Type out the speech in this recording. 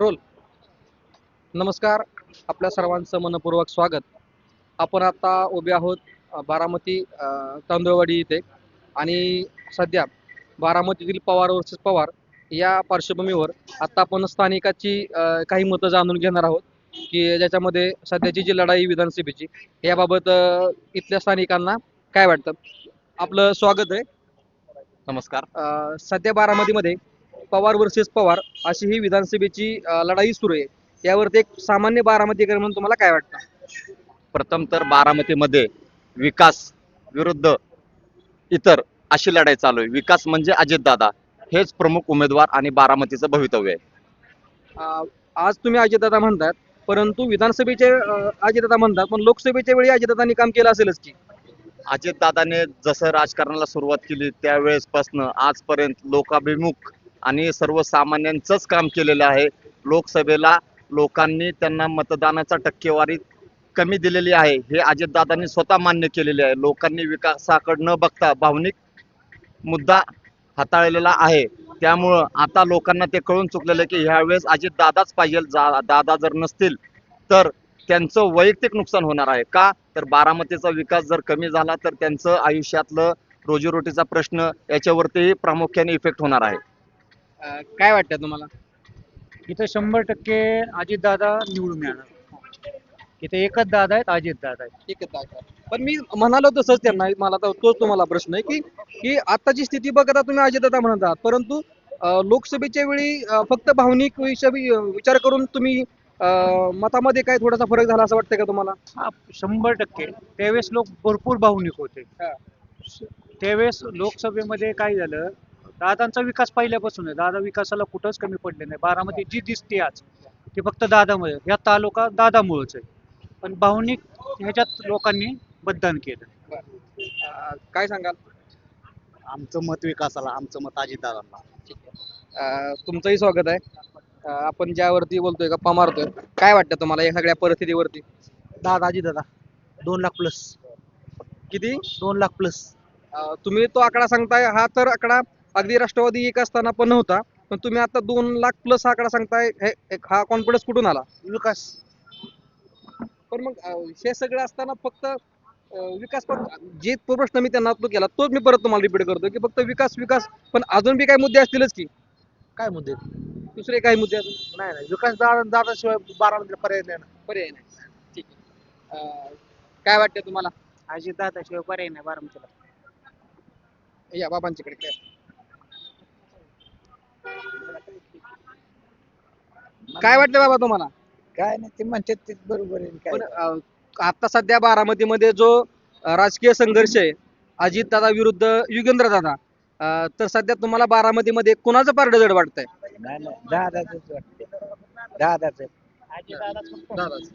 Role नमस्कार. आपल्या सर्वांचं मनपूर्वक स्वागत. आपण आता उभे आहोत बारामती तांदूळवाडी इथे. आणि सध्या बारामतीतील पवार वर्सेस पवार या पार्श्वभूमीवर आता आपण स्थानिकाची काही मतं जाणून घेणार आहोत. की ज्याच्यामध्ये सध्याची जी लढाई विधानसभेची याबाबत इथल्या स्थानिकांना काय वाटतं? आपलं स्वागत आहे. नमस्कार. सध्या बारामतीमध्ये पवार वर्सेस पवार अशी ही विधानसभेची लढाई सुरू आहे. यावरती एक सामान्य बारामतीकर म्हणून तुम्हाला काय वाटतं? प्रथम तर बारामतीमध्ये विकास विरुद्ध इतर अशी लढाई चालू आहे. विकास म्हणजे अजितदादा. हेच प्रमुख उमेदवार आणि बारामतीचं भवितव्य आहे. आज तुम्ही अजितदादा म्हणतात परंतु विधानसभेचे अजितदादा म्हणतात पण लोकसभेच्या वेळी अजितदादांनी काम केलं असेलच की. अजितदादाने जसं राजकारणाला सुरुवात केली त्यावेळेसपासनं आजपर्यंत लोकाभिमुख आणि सर्वसामान्यांचंच काम केलेलं आहे. लोकसभेला लोकांनी त्यांना मतदानाचा टक्केवारी कमी दिलेली आहे. हे अजितदादांनी स्वतः मान्य केलेले आहे. लोकांनी विकासाकडे न बघता भावनिक मुद्दा हाताळलेला आहे. त्यामुळं आता लोकांना ते कळून चुकलेलं आहे की ह्यावेळेस अजित दादाच पाहिजे. जा दादा जर नसतील तर त्यांचं वैयक्तिक नुकसान होणार आहे का? तर बारामतीचा विकास जर कमी झाला तर त्यांचं आयुष्यातलं रोजीरोटीचा प्रश्न याच्यावरती प्रामुख्याने इफेक्ट होणार आहे. अ, काय वाटतं तुम्हाला? इथं शंभर टक्के अजितदादा निवडून येणार. इथे एकच दादा आहेत अजितदादा आहेत. आहे दादा. पण मी म्हणालो तसंच त्यांना मला तर तोच तुम्हाला प्रश्न आहे की की आताची स्थिती बघता तुम्ही अजितदादा म्हणत आहात परंतु अ, लोकसभेच्या वेळी अ, फक्त भावनिक विषय विचार करून तुम्ही अ, मतामध्ये काय थोडासा फरक झाला असं वाटतंय का तुम्हाला? हा शंभर टक्के. त्यावेळेस लोक भरपूर भावनिक होते. त्यावेळेस लोकसभेमध्ये काय झालं दादांचा विकास पहिल्यापासून आहे. दादा विकासाला कुठंच कमी पडले नाही. बारामती जी दिसते आज ती फक्त दादामुळे. या तालुका दादामुळेच आहे. पण भावनिक ह्याच्यात लोकांनी मतदान केलं. अ, काय सांगाल? आमचं मत विकासाला आमचं मत अजितदादांना अ, तुमचंही स्वागत आहे. अ, आपण ज्यावरती बोलतोय गप्पा मारतोय. काय वाटतं तुम्हाला या सगळ्या परिस्थितीवरती? दादा अजितदादा दोन लाख प्लस किती? दोन लाख प्लस अ, तुम्ही तो आकडा सांगताय हा तर आकडा अगदी राष्ट्रवादी एक असताना पण नव्हता. पण तुम्ही आता दोन लाख प्लस हा आकडा सांगताय हे एक हा कॉन्फिडन्स कुठून आला? विकास. पण मग अ, हे सगळं असताना फक्त अ, विकास पण जे तो प्रश्न मी त्यांना तो केला तोच मी परत तुम्हाला रिपीट करतो की फक्त विकास विकास पण अजून बी काही मुद्दे असतीलच की. काय मुद्दे? दुसरे काही मुद्दे अजून? नाही नाही विकास दादा दादाशिवाय बारामतीला पर्याय नाही ना. पर्याय नाही. ठीक आहे. अ, काय वाटतं तुम्हाला? अजितदादा शिवाय पर्याय नाही बारामतीला. या बाबांच्याकडे काय काय वाटतं बाबा तुम्हाला? काय नाही ते म्हणतात ते बरोबर आहे पण अ, आता सध्या बारामतीमध्ये जो अ, राजकीय संघर्ष आहे अजित दादा विरुद्ध युगेंद्र दादा अ, तर सध्या तुम्हाला बारामतीमध्ये कुणाचं पारडं जड वाटतंय? नाही नाही दादाच वाटते दादाच. दादाच.